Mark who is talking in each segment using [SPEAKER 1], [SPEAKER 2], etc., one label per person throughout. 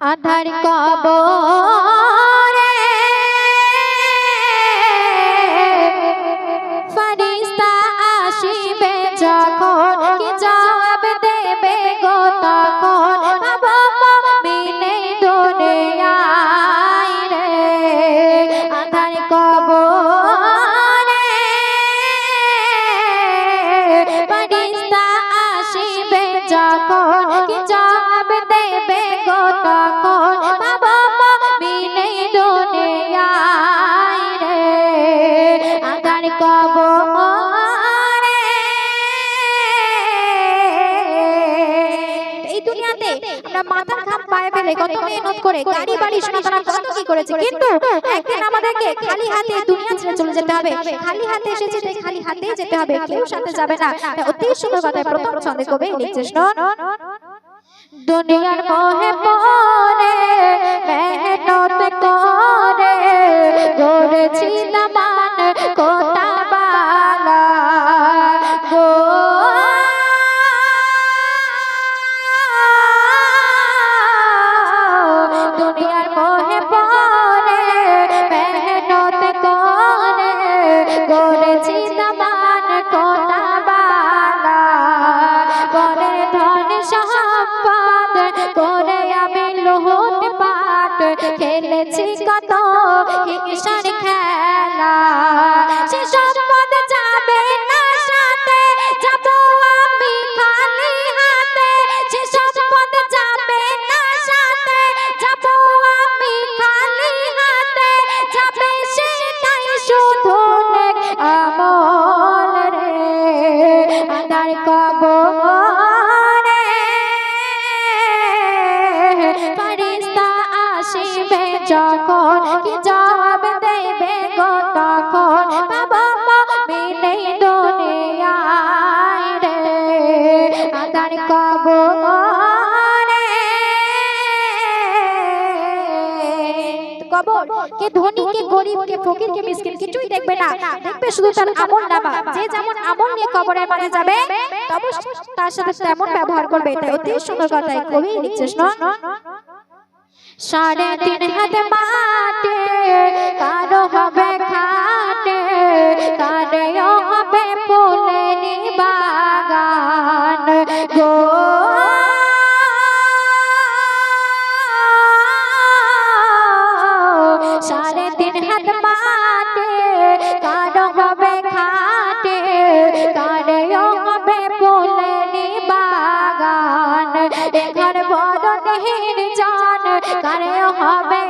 [SPEAKER 1] আধার কবরে ফরিস্তা আসিবে যখন কি জবাব দেবে গো তখন? বাবা মিনে দুনিয়ায় রে আধার কবরে আমরা মাথার ঘাম পায়ে ফেলে কত মেহনত করে গাড়ি বাড়ি সোনাদানা কত কি করেছে? কিন্তু একদিন আমাদেরকে খালি হাতে দুনিয়া ছেড়ে চলে যেতে হবে। খালি হাতে এসেছে তাই খালি হাতেই যেতে হবে। কেউ সাথে যাবে না। অতি সুন্দর কথায় প্রথম ছন্দে কবে লিখছে দুনিয়ার মোহে পড়ে হিংসার খেলা। সে সম্পদ যাবে না সাথে, যাব আমি খালি হাতে। সে সম্পদ যাবে না সাথে, যাব আমি খালি হাতে। যাবে সেটাই শুধু নেক আমল রে, আদার কবরে। ফরিস্তা আসিবে যখন, কি জবাব কে ধনী, কে গরিব, কে ফকির, কে মিসকিন, কিছুই দেখবে না। দেখবে শুধু তার আমল নামা। যে যেমন আমল নিয়ে কবরের মাঝে যাবে, তবে তার সাথে তেমন ব্যবহার করবে। এটা অতি সুন্দর কথা কবি লিখছিস সাড়ে তিন হাত মাটে কারও হবে খাটে কারেও নেহির জান কারেও হবে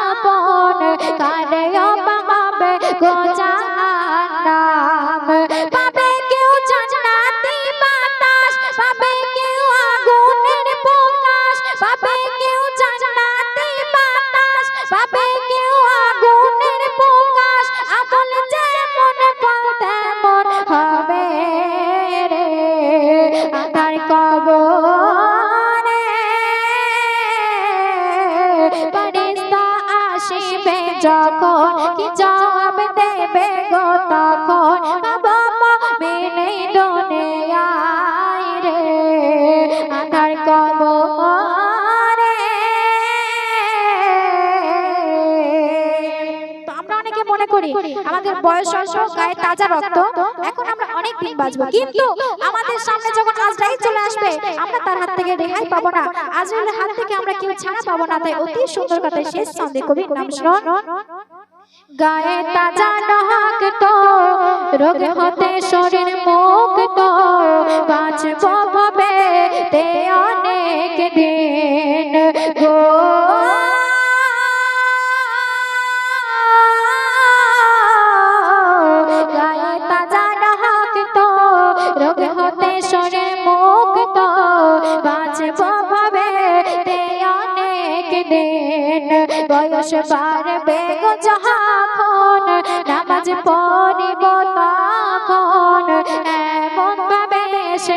[SPEAKER 1] আপন? কারেও হবে গো আসিবে যখন? কি জবাব দেবে গো তখন? অনেকে মনে করি আমাদের বয়স অল্প, গায়ে তাজা রক্ত, এখন আমরা অনেক দিন বাঁচবো। কিন্তু আমাদের সামনে যখন আজরাই চলে আসবে, আমরা তার হাত থেকে রেহাই পাবো না। আজরাইলের হাত থেকে আমরা কেউ ছাড়া পাবো না, তাই অতি সুন্দর কথা শেষ ছন্দে কবির নাম শুনুন। গায়ে তাজা নহক তো, রোগ হতে শরীর মুক্ত বাঁচব ভাবে অনেক দিন। বয়স পারবে গো যখন নামাজ পড়িব তখন। এমন ভাবে সে